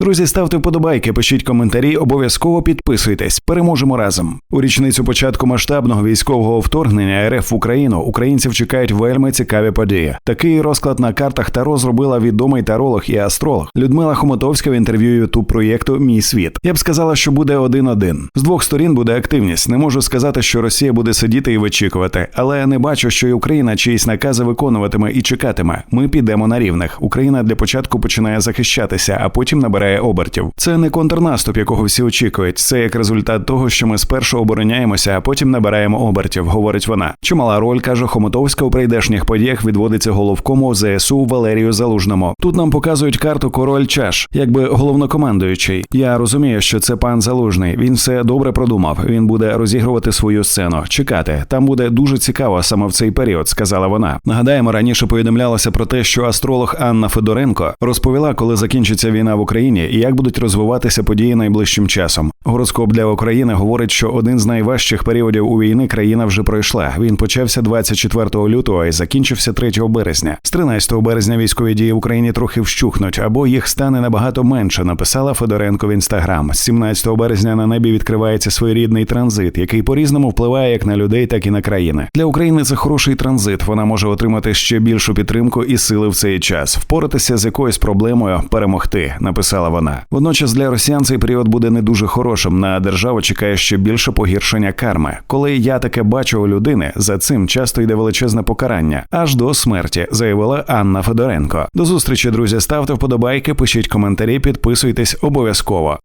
Друзі, ставте вподобайки, пишіть коментарі, обов'язково підписуйтесь. Переможемо разом. У річницю початку масштабного військового вторгнення РФ в Україну українців чекають вельми цікаві події. Такий розклад на картах Таро зробила відомий таролог і астролог Людмила Хомотовська в інтерв'ю ютуб проєкту Мій світ. Я б сказала, що буде один-один. З двох сторін буде активність. Не можу сказати, що Росія буде сидіти і вичікувати, але не бачу, що і Україна чиїсь накази виконуватиме і чекатиме. Ми підемо на рівних. Україна для початку починає захищатися, а потім набирає обертів. Це не контрнаступ, якого всі очікують. Це як результат того, що ми спершу обороняємося, а потім набираємо обертів, говорить вона. Чимала роль каже Хомотовська у прийдешніх подіях відводиться головкому ЗСУ Валерію Залужному. Тут нам показують карту король чаш, якби головнокомандуючий. Я розумію, що це пан Залужний. Він все добре продумав. Він буде розігрувати свою сцену. Чекати там буде дуже цікаво саме в цей період, сказала вона. Нагадаємо, раніше повідомлялося про те, що астролог Анна Федоренко розповіла, коли закінчиться війна в Україні і як будуть розвиватися події найближчим часом. Гороскоп для України говорить, що один з найважчих періодів у війни країна вже пройшла. Він почався 24 лютого і закінчився 3 березня. З 13 березня військові дії в Україні трохи вщухнуть або їх стане набагато менше. Написала Федоренко в інстаграм. З 17 березня на небі відкривається своєрідний транзит, який по різному впливає як на людей, так і на країни. Для України це хороший транзит. Вона може отримати ще більшу підтримку і сили в цей час, впоратися з якоюсь проблемою, перемогти. Написала вона. Водночас для росіян цей період буде не дуже хорошим. На державу чекає ще більше погіршення карми. Коли я таке бачу у людини, за цим часто йде величезне покарання аж до смерті, заявила Анна Федоренко. До зустрічі, друзі. Ставте вподобайки, пишіть коментарі, підписуйтесь обов'язково.